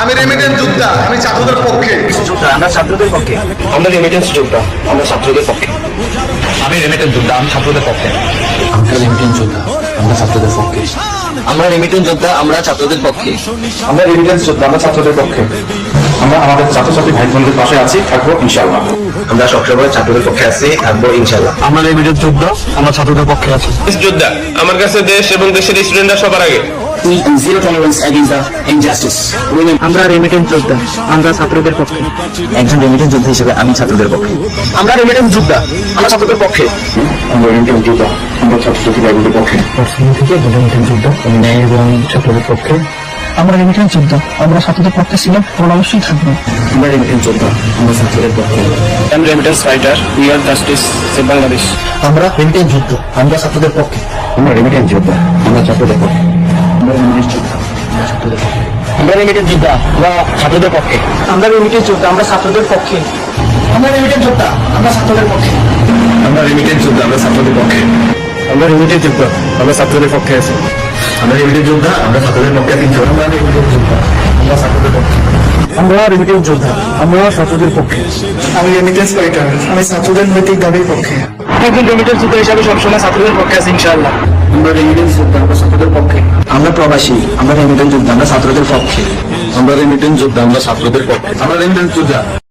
আমি রেমিটেন্স যোদ্ধা আমি ছাত্রদের পক্ষে। যোদ্ধা আমরা ছাত্রদের পক্ষে। আমরা রেমিটেন্স যোদ্ধা আমরা ছাত্রদের পক্ষে। আমি রেমিটেন্স যোদ্ধা আমি ছাত্রদের পক্ষে। আমরা রেমিটেন্স যোদ্ধা আমরা ছাত্রদের পক্ষে। আমরা রেমিটেন্স যোদ্ধা আমরা ছাত্রদের পক্ষে। আমরা রেমিটেন্স যোদ্ধা আমরা ছাত্রদের পক্ষে। আমরা আমাদের ছাত্রছাত্রী ভাই বোনদের পাশে আছি থাকব ইনশাআল্লাহ। আমরা সবসময় ছাত্রদের পক্ষে আছি থাকব ইনশাল্লাহ আমরা রেমিটেন্স যোদ্ধা আমরা ছাত্রদের পক্ষে আছি। যোদ্ধা আমার কাছে দেশ এবং দেশের স্টুডেন্টরা সবার আগে। Zero tolerance against the injustice আমরা রেমিটেন্স যোদ্ধা আমরা ছাত্রদের পক্ষে। একজন রেমিটেন্স যোদ্ধা হিসেবে আমি ছাত্রদের পক্ষে। আমরা রেমিটেন্স যোদ্ধা আমরা ছাত্রদের পক্ষে। আমরা রেমিটেন্স যোদ্ধা আমরা বোনদের পক্ষে। থেকে রেমিটেন্স যোদ্ধা ন্যায় এবং ছাত্রদের পক্ষে। আমরা রেমিটেন্স যোদ্ধা আমরা ছাত্রদের পক্ষে ছিলাম আমরা অবশ্যই থাকব। আমরা রেমিটেন্স যোদ্ধা আমরা ছাত্রদের পক্ষে। আমি remittance fighter we are justice Bangladesh আমরা রেমিটেন্স যোদ্ধা আমরা ছাত্রদের পক্ষে। আমরা রেমিটেন্স যোদ্ধা আমরা ছাত্রদের পক্ষে। আমরা আমরা রেমিটেন্স যোদ্ধা আমরা ছাত্রদের পক্ষে আমরা রেমিটেন্স যোদ্ধা আমরা ছাত্রদের পক্ষে আমরা রেমিটেন্স যোদ্ধা আমরা ছাত্রদের পক্ষে আমরা রেমিটেন্স যোদ্ধা আমরা ছাত্রদের পক্ষে আমরা রেমিটেন্স যোদ্ধা আমরা ছাত্রদের পক্ষে আছি আমরা রেমিটেন্স যোদ্ধা আমরা ছাত্রদের পক্ষে আছি আমরা রেমিটেন্স যোদ্ধা আমরা ছাত্রদের পক্ষে আমরা রেমিটেন্স যোদ্ধা আমরা ছাত্রদের পক্ষে আমি রেমিটেন্স ফাইটার আমি ছাত্রদের নৈতিক দাবির পক্ষে একজন রেমিটেন্স যোদ্ধা হিসাবে সবসময় ছাত্রদের পক্ষে আছি ইনশাআল্লাহ আমরা রেমিটেন্স যোদ্ধা আমরা ছাত্রদের পক্ষে আমরা প্রবাসী আমরা রেমিটেন্স যোদ্ধা আমরা ছাত্রদের পক্ষে। আমরা রেমিটেন্স যোদ্ধা আমরা ছাত্রদের পক্ষে। আমরা রেমিটেন্স যোদ্ধা।